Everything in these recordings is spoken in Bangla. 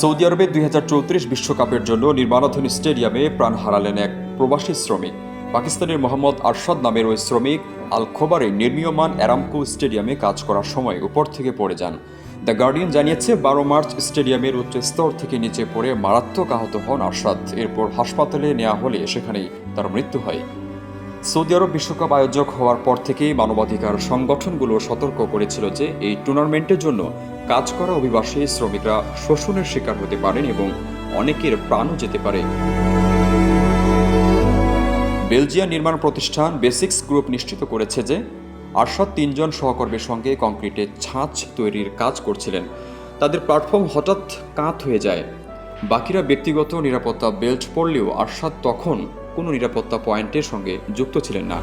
সৌদি আরবে দুই বিশ্বকাপের জন্য নির্মাণাধীন স্টেডিয়ামে প্রাণ হারালেন এক প্রবাসী শ্রমিক। পাকিস্তানের মোহাম্মদ আরশাদ নামের ওই শ্রমিক আল খোবারে নির্মীয়মান অ্যারামকো স্টেডিয়ামে কাজ করার সময় উপর থেকে পড়ে যান। দ্য গার্ডিয়ান জানিয়েছে, বারো মার্চ স্টেডিয়ামের উচ্চ স্তর থেকে নিচে পড়ে মারাত্মক আহত হন আরশাদ। এরপর হাসপাতালে নেওয়া হলে সেখানেই তার মৃত্যু হয়। সৌদি আরব বিশ্বকাপ আয়োজক হওয়ার পর থেকেই মানবাধিকার সংগঠনগুলো সতর্ক করেছিল যে এই টুর্নামেন্টের জন্য কাজ করা অভিবাসী শ্রমিকরা শোষণের শিকার হতে পারেন এবং অনেকের প্রাণও যেতে পারে। বেলজিয়ান নির্মাণ প্রতিষ্ঠান বেসিক্স গ্রুপ নিশ্চিত করেছে যে আরশাদ তিনজন সহকর্মীর সঙ্গে কংক্রিটের ছাঁচ তৈরির কাজ করছিলেন। তাদের প্ল্যাটফর্ম হঠাৎ কাত হয়ে যায়। বাকিরা ব্যক্তিগত নিরাপত্তা বেল্ট পরলেও আরশাদ তখন কোনো নিরাপত্তা পয়েন্টের সঙ্গে যুক্ত ছিলেন না।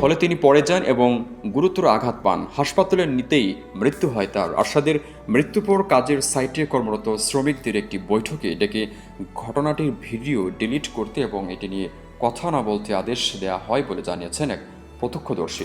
ফলে তিনি পড়ে যান এবং গুরুতর আঘাত পান। হাসপাতালে নিতেই মৃত্যু হয় তার। আরশাদের মৃত্যুপর কাজের সাইটে কর্মরত শ্রমিকদের একটি বৈঠকে ডেকে ঘটনাটির ভিডিও ডিলিট করতে এবং এটি নিয়ে কথা না বলতে আদেশ দেওয়া হয় বলে জানিয়েছেন এক প্রত্যক্ষদর্শী।